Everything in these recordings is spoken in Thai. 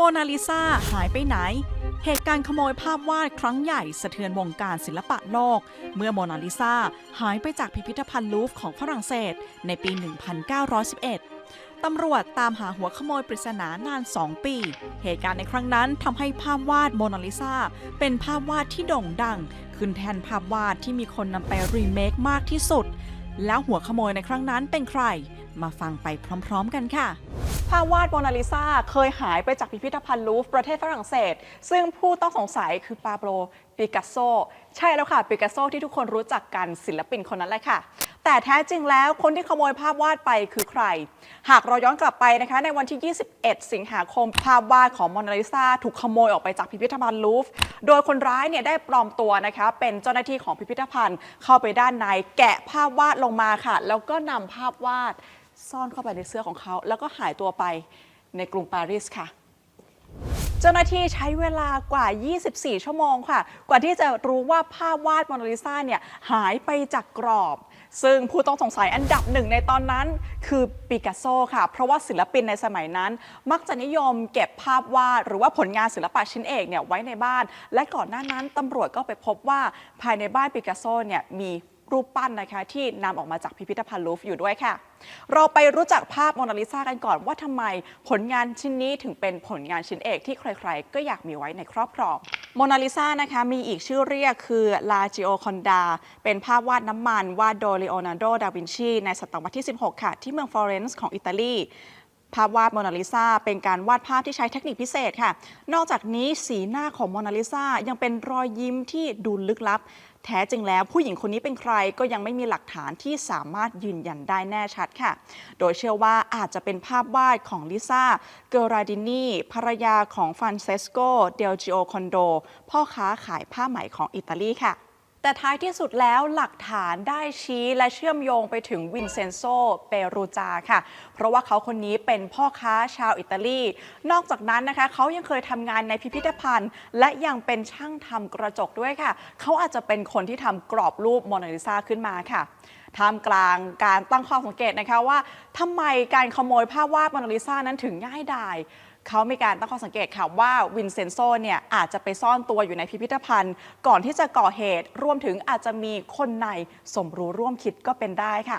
โมนาลิซาหายไปไหน เหตุการณ์ขโมยภาพวาดครั้งใหญ่สะเทือนวงการศิลปะโลก เมื่อโมนาลิซาหายไปจากพิพิธภัณฑ์ลูฟของฝรั่งเศส ในปี 1911ตำรวจตามหาหัวขโมยปริศนานาน 2 ปี เหตุการณ์ในครั้งนั้นทำให้ภาพวาดโมนาลิซาเป็นภาพวาดที่โด่งดัง ขึ้นแทนภาพวาดที่มีคนนำไปรีเมคมากที่สุด แล้วหัวขโมยในครั้งนั้นเป็นใคร มาฟังไปพร้อม ๆ กันค่ะภาพวาดโมนาลิซาเคยหายไปจากพิพิธภัณฑ์ลูฟ์ประเทศฝรั่งเศส ซึ่งผู้ต้องสงสัยคือปาโบลปิกัสโซ ใช่แล้วค่ะ ปิกัสโซที่ทุกคนรู้จักกันศิลปินคนนั้นแหละค่ะ แต่แท้จริงแล้วคนที่ขโมยภาพวาดไปคือใคร หากเราย้อนกลับไปนะคะในวันที่ 21 สิงหาคมภาพวาดของโมนาลิซาถูกขโมยออกไปจากพิพิธภัณฑ์ลูฟร์โดยคนร้ายเนี่ยได้ปลอมตัวนะคะเป็นเจ้าหน้าที่ของพิพิธภัณฑ์ เข้าไปด้านในแกะภาพวาดลงมาค่ะ แล้วก็นำภาพวาดซ่อนเข้าไปในเสื้อของเขา แล้วก็หายตัวไปในกรุงปารีสค่ะ เจ้าหน้าที่ใช้เวลากว่า 24 ชั่วโมงค่ะ กว่าที่จะรู้ว่าภาพวาดโมนาลิซาเนี่ยหายไปจากกรอบ ซึ่งผู้ต้องสงสัยอันดับหนึ่งในตอนนั้น คือปิกัสโซค่ะ เพราะว่าศิลปินในสมัยนั้น มักจะนิยมเก็บภาพวาด หรือว่าผลงานศิลปะชิ้นเอกเนี่ยไว้ในบ้าน และก่อนหน้านั้นตำรวจก็ไปพบว่าภายในบ้านปิกัสโซเนี่ยมี รูปปั้นนะคะที่นำออกมาจากพิพิธภัณฑ์ลูฟอยู่ด้วยค่ะ เราไปรู้จักภาพโมนาลิซากันก่อนว่าทำไมผลงานชิ้นนี้ถึงเป็นผลงานชิ้นเอกที่ใครๆ ก็อยากมีไว้ในครอบครองโมนาลิซานะคะมีอีกชื่อเรียกคือลาจิโอคอนดาเป็นภาพวาดน้ำมันวาดโดยเลโอนาร์โด ดาวินชี ในศตวรรษที่ 16 ค่ะ ที่เมืองฟลอเรนซ์ของอิตาลี ภาพวาดโมนาลิซาเป็นการวาดภาพที่ใช้เทคนิคพิเศษค่ะ นอกจากนี้สีหน้าของโมนาลิซายังเป็นรอยยิ้มที่ดูลึกลับ แท้จริงแล้วผู้หญิงคนนี้เป็นใครก็ยังไม่มีหลักฐานที่สามารถยืนยันได้แน่ชัดค่ะ โดยเชื่อว่าอาจจะเป็นภาพวาดของลิซ่าเกอราดินีภรรยาของฟรานเซสโก เดลจิโอคอนโด พ่อค้าขายผ้าไหมของอิตาลีค่ะ แต่ท้ายที่สุดแล้วหลักฐานได้ชี้และเชื่อมโยงไปถึงวินเซนโซ เปรูจาค่ะ เพราะว่าเขาคนนี้เป็นพ่อค้าชาวอิตาลี นอกจากนั้นนะคะ เขายังเคยทำงานในพิพิธภัณฑ์ และยังเป็นช่างทำกระจกด้วยค่ะ เขาอาจจะเป็นคนที่ทำกรอบรูปโมนาลิซาขึ้นมาค่ะท่ามกลางการตั้งข้อสังเกตนะคะว่าทำไมการขโมยภาพวาดโมนาลิซานั้นถึงง่ายดาย เขามีการตั้งข้อสังเกตค่ะว่าวินเซนโซเนี่ยอาจจะไปซ่อนตัวอยู่ในพิพิธภัณฑ์ ก่อนที่จะก่อเหตุ รวมถึงอาจจะมีคนในสมรู้ร่วมคิดก็เป็นได้ค่ะ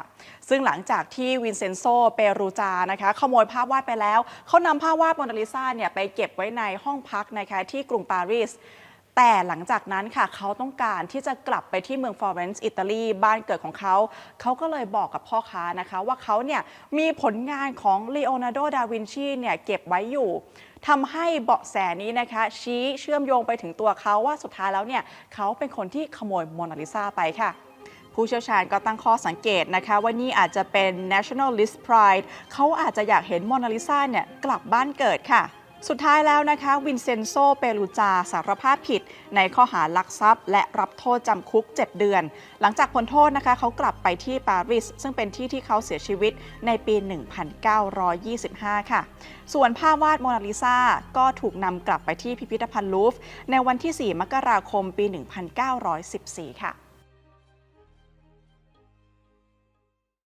ซึ่งหลังจากที่วินเซนโซเปรูจานะคะขโมยภาพวาดไปแล้ว เขานำภาพวาดโมนาลิซาเนี่ยไปเก็บไว้ในห้องพักนะคะที่กรุงปารีส แต่หลังจากนั้นค่ะเขาต้องการที่จะกลับไปที่เมืองฟลอเรนซ์อิตาลีบ้านเกิดของเขา เขาก็เลยบอกกับพ่อค้านะคะ ว่าเขาเนี่ยมีผลงานของเลโอนาร์โด ดาวินชีเนี่ยเก็บไว้อยู่ทำให้เบาะแสนี้นะคะ ชี้เชื่อมโยงไปถึงตัวเขาว่าสุดท้ายแล้วเนี่ยเขาเป็นคนที่ขโมยโมนาลิซาไปค่ะผู้เชี่ยวชาญก็ตั้งข้อสังเกตนะคะ ว่านี่อาจจะเป็น nationalist pride เขาอาจจะอยากเห็นโมนาลิซาเนี่ยกลับบ้านเกิดค่ะ สุดท้ายแล้วนะคะ วินเซนโซ เปรูจา สารภาพผิด ในข้อหาลักทรัพย์ และรับโทษจำคุก 7 เดือน หลังจากพ้นโทษนะคะเขากลับไปที่ปารีส ซึ่งเป็นที่ที่เขาเสียชีวิตในปี 1925 ค่ะ ส่วนภาพวาดโมนาลิซาก็ถูกนำกลับไปที่พิพิธภัณฑ์ลูฟในวันที่ 4 มกราคมปี 1914 ค่ะ